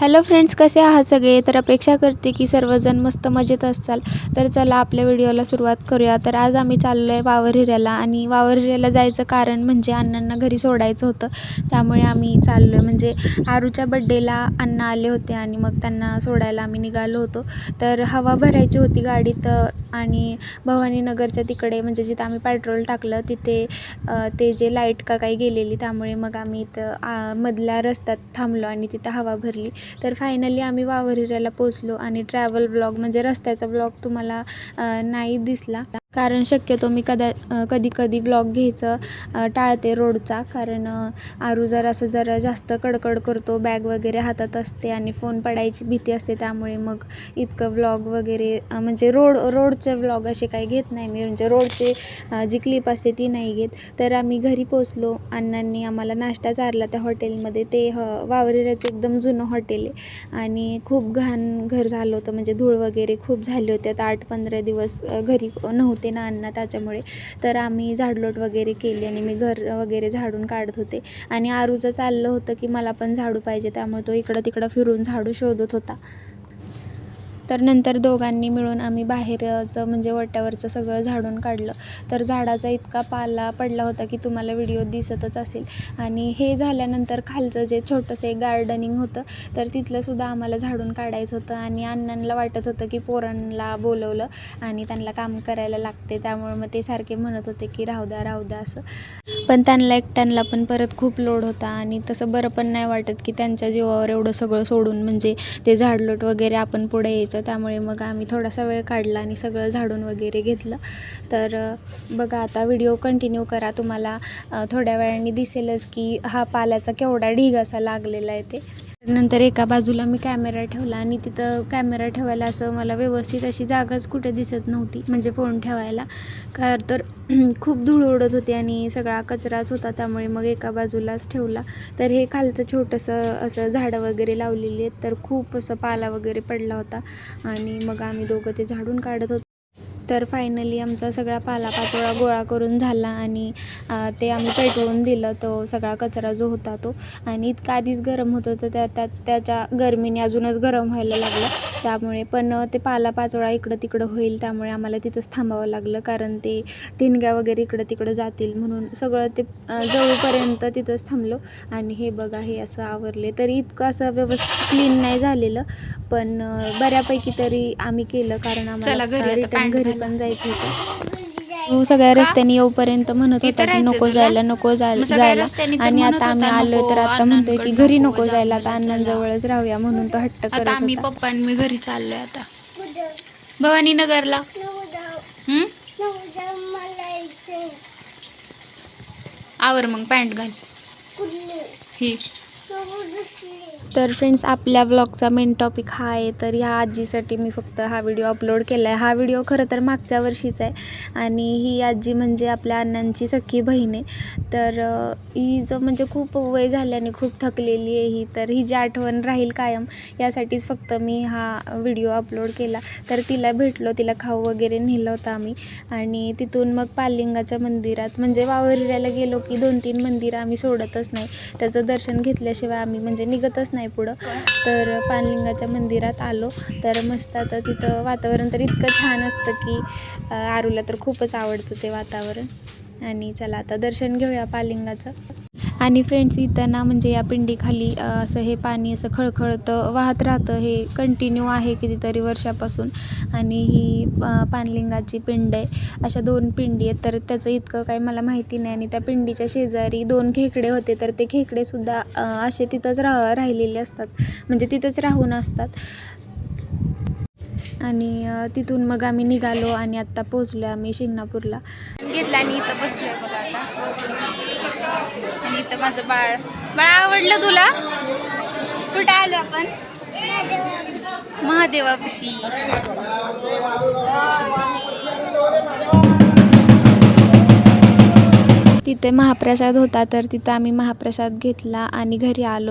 Hello friends कसे आहात सगळे? तर अपेक्षा करते की सर्वजण मस्त मजेत असाल तर चला आपल्या व्हिडिओला सुरुवात करूया. तर आज आम्ही चाललो आहे वावर हिऱ्याला आणि वावर हिऱ्याला जायचं कारण म्हणजे अण्णांना घरी सोडायचं होतं. त्यामुळे आम्ही चाललो आहे म्हणजे आरूच्या बड्डेला अण्णा आले होते आणि मग त्यांना सोडायला आम्ही निघालो होतो. तर हवा भरायची होती गाडीत आणि भवानीनगरच्या तिकडे म्हणजे जिथं आम्ही पेट्रोल टाकलं तिथे ते जे लाइट का काही गेलेली त्यामुळे मग आम्ही इथं आ, मधल्या रस्त्यात थांबलो आणि तिथं हवा भरली. तर फायनली आम्ही वावरिऱ्याला पोचलो आणि ट्रॅव्हल ब्लॉग म्हणजे रस्त्याचा ब्लॉग तुम्हाला नाही दिसला. कारण शक्यतो मी कदा कधी कधी ब्लॉग घ्यायचं टाळते रोडचा. कारण आरू जर असं जरा जास्त कडकड करतो बॅग वगैरे हातात असते आणि फोन पडायची भीती असते त्यामुळे मग इतकं व्लॉग वगैरे म्हणजे रोड रोडचे व्लॉग असे काही घेत नाही मी. म्हणजे रोडचे जी क्लिप असते ती नाही घेत. तर आम्ही घरी पोचलो अण्णांनी आम्हाला नाश्ता चारला त्या हॉटेलमध्ये ते ह वावरेराचं एकदम जुनं हॉटेल आहे. आणि खूप घाण घर झालं होतं. म्हणजे धूळ वगैरे खूप झाले होते. आता आठ पंधरा दिवस घरी नव्हते. ना अण्णा त्याच्यामुळे. तर आम्ही झाडलोट वगैरे केली आणि मी घर वगैरे झाडून काढत होते. आणि आरूचं चाललं होतं की मला पण झाडू पाहिजे त्यामुळे तो इकडं तिकडं फिरून झाडू शोधत होता. तर नंतर दोघांनी मिळून आम्ही बाहेरचं म्हणजे वट्यावरचं सगळं झाडून काढलं. तर झाडाचा इतका पाला पडला होता की तुम्हाला व्हिडिओ दिसतच असेल. आणि हे झाल्यानंतर खालचं जे छोटंसं एक गार्डनिंग होतं तर तिथलंसुद्धा आम्हाला झाडून काढायचं होतं आणि अण्णांना वाटत होतं की पोरांना बोलवलं आणि त्यांना काम करायला लागते. त्यामुळे मग ते सारखे म्हणत होते की राहू द्या राहू द्या असं. पण त्यांना एकट्यांना पण परत खूप लोड होता आणि तसं बरं पण नाही वाटत की त्यांच्या जीवावर एवढं सगळं सोडून म्हणजे ते झाडलोट वगैरे आपण पुढे यायचं. त्यामुळे मग आम्ही थोडासा वेळ काढला आणि सगळं झाडून वगैरे घेतलं. तर बघा आता व्हिडिओ कंटिन्यू करा. तुम्हाला थोड्या वेळाने दिसेलच की हा पाल्याचा केवढा ढीग असा लागलेला आहे ते. नंतर एका बाजूला मी कॅमेरा ठेवला आणि तिथं कॅमेरा ठेवायला असं मला व्यवस्थित अशी जागाच कुठे दिसत नव्हती म्हणजे फोन ठेवायला. का तर खूप धूळ उडत होती आणि सगळा कचराच होता त्यामुळे मग एका बाजूलाच ठेवला. तर हे खालचं छोटंसं असं झाडं वगैरे लावलेली आहेत तर खूप असं पाला वगैरे पडला होता. आणि मग आम्ही दोघं ते झाडून काढत होतो. तर फायनली आमचा सगळा पालापाचोळा गोळा करून झाला आणि ते आम्ही पेटवून दिलं. तो सगळा कचरा जो होता तो. आणि इतका आधीच गरम होत होतं. त्या त्या त्याच्या गरमीने अजूनच गरम व्हायला लागलं. त्यामुळे पण ते पालापाचोळा इकडं तिकडं होईल. त्यामुळे आम्हाला तिथंच थांबावं लागलं. कारण ते टिनग्या वगैरे इकडं तिकडं जातील. म्हणून सगळं ते जवळपर्यंत तिथंच थांबलो. आणि हे बघा हे असं आवरले. तरी इतकं असं व्यवस्थित क्लीन नाही झालेलं. पण बऱ्यापैकी तरी आम्ही केलं. कारण आम्हाला रिटर्न घरी. पण जायचं होतं. तो सगळ्या रस्त्याने येऊपर्यंत म्हणत होता की नको? जायला नको जायला. आणि आता आम्ही आलोय तर आता म्हणतोय की घरी नको, जायला आता. अण्णांजवळच राहूया म्हणून तो हट्ट करत आता आम्ही पप्पा आणि मी घरी चाललोय आता. भवानी नगरला आवर मग पॅन्ट घाल. ही. तर फ्रेंड्स आपल्या ब्लॉगचा मेन टॉपिक हा आहे. तर ह्या आजीसाठी मी फक्त हा व्हिडिओ अपलोड केला आहे हा व्हिडिओ खरं तर मागच्या वर्षीचा आहे. आणि ही आजी म्हणजे आपल्या अण्णांची सख्खी बहीण आहे. तर ही जो म्हणजे खूप वय झाल्याने खूप थकलेली आहे ही तर ही जी आठवण राहील कायम. यासाठीच फक्त मी हा व्हिडिओ अपलोड केला. तर तिला भेटलो तिला खाऊ वगैरे नेलं होतं आम्ही. आणि तिथून मग पालिंगाच्या मंदिरात म्हणजे वावरिऱ्याला गेलो की दोन तीन मंदिरं आम्ही सोडतच नाही. त्याचं दर्शन घेतल्याशिवाय आम्ही म्हणजे निघतच नाही. नाही पुढं. तर पानलिंगाच्या मंदिरात आलो. तर मस्त आता तिथं वातावरण तर इतकं छान असतं की आरूला तर खूपच आवडतं ते वातावरण. आणि चला आता दर्शन घेऊया पालिंगाचं आणि फ्रेंड्स इथं ना म्हणजे या पिंडीखाली असं हे पाणी असं खळखळतं वाहत राहतं. हे कंटिन्यू आहे कितीतरी वर्षापासून. आणि ही पानलिंगाची पिंड आहे. अशा दोन पिंडी आहेत. तर त्याचं इतकं काही मला माहिती नाही. आणि त्या पिंडीच्या शेजारी दोन खेकडे होते. तर ते खेकडेसुद्धा असे तिथंच राह राहिलेले असतात. म्हणजे तिथंच राहून असतात. आणि तिथून मग आम्ही निघालो आणि आत्ता पोचलो आम्ही शिंगणापूरला. घेतला आणि इथं बसलोय बघा आता. आणि इथं माझं बाळ. बाळ आवडलं तुला? कुठं आलो आपण? महादेवापाशी. तिथे महाप्रसाद होता तर तिथं आम्ही महाप्रसाद घेतला आणि घरी आलो.